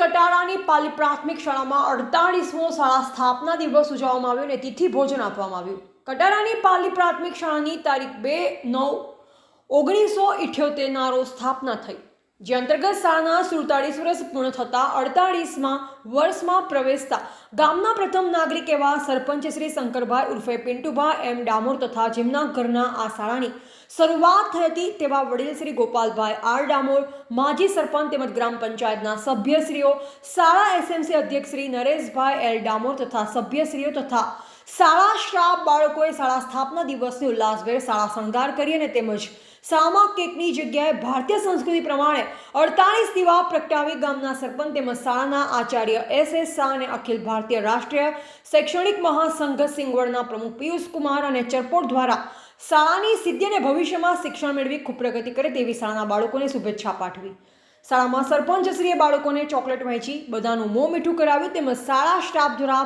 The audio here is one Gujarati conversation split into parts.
કટારાની પાલી પ્રાથમિક શાળામાં અડતાળીસમો શાળા સ્થાપના દિવસ ઉજવવામાં આવ્યો અને તિથિ ભોજન આપવામાં આવ્યું. કટારાની પાલી પ્રાથમિક શાળાની તારીખ બે નવ ઓગણીસો ઇઠ્યોતેરના રોજ સ્થાપના થઈ. જે અંતર્ગત શાળાના સુડતાળીસ વર્ષ પૂર્ણ થતાં અડતાળીસમાં વર્ષમાં પ્રવેશતા ગામના પ્રથમ નાગરિક એવા સરપંચ શ્રી શંકરભાઈ ઉર્ફે પિન્ટુભાઈ એમ ડામોર તથા જેમના ઘરના આ શાળાની શરૂઆત થઈ હતી તેવા વડીલ શ્રી ગોપાલભાઈ આર ડામોર, માજી સરપંચ તેમજ ગ્રામ પંચાયતના સભ્યશ્રીઓ, શાળા એસએમસી અધ્યક્ષ શ્રી નરેશભાઈ એલ ડામોર તથા સભ્યશ્રીઓ તથા શાળા શ્રાપ બાળકોએ શાળા સ્થાપના દિવસની ઉલ્લાસભેર શાળા શણગાર કરી અને તેમજ સામા કેકની જગ્યાએ ભારતીય સંસ્કૃતિ પ્રમાણે અડતાલીસ દીવા પ્રગટાવી ગામના સરપંચ તેમજ શાળાના આચાર્ય એસ એસ શાહ અને અખિલ ભારતીય રાષ્ટ્રીય શૈક્ષણિક મહાસંઘ સિંગવડના પ્રમુખ પિયુષ કુમાર અને ચરપોટ દ્વારા શાળાની સિદ્ધિ અને ભવિષ્યમાં શિક્ષણ મેળવી ખૂબ પ્રગતિ કરે તેવી શાળાના બાળકોને શુભેચ્છા પાઠવી. શાળામાં સરપંચશ્રીએ બાળકોને ચોકલેટ વહેંચી, બધાનું મોં મીઠું કરાવ્યું તેમજ શાળા સ્ટાફ દ્વારા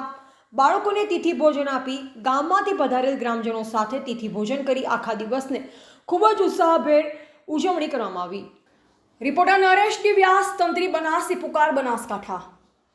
બાળકોને તિથિ ભોજન આપી ગામમાંથી પધારેલ ગ્રામજનો સાથે તિથિ ભોજન કરી આખા દિવસને ખૂબ જ ઉત્સાહભેર ઉજવણી કરવામાં આવી. રિપોર્ટર નરેશ વ્યાસ તંત્રી બનાસી પુકાર બનાસકાંઠા.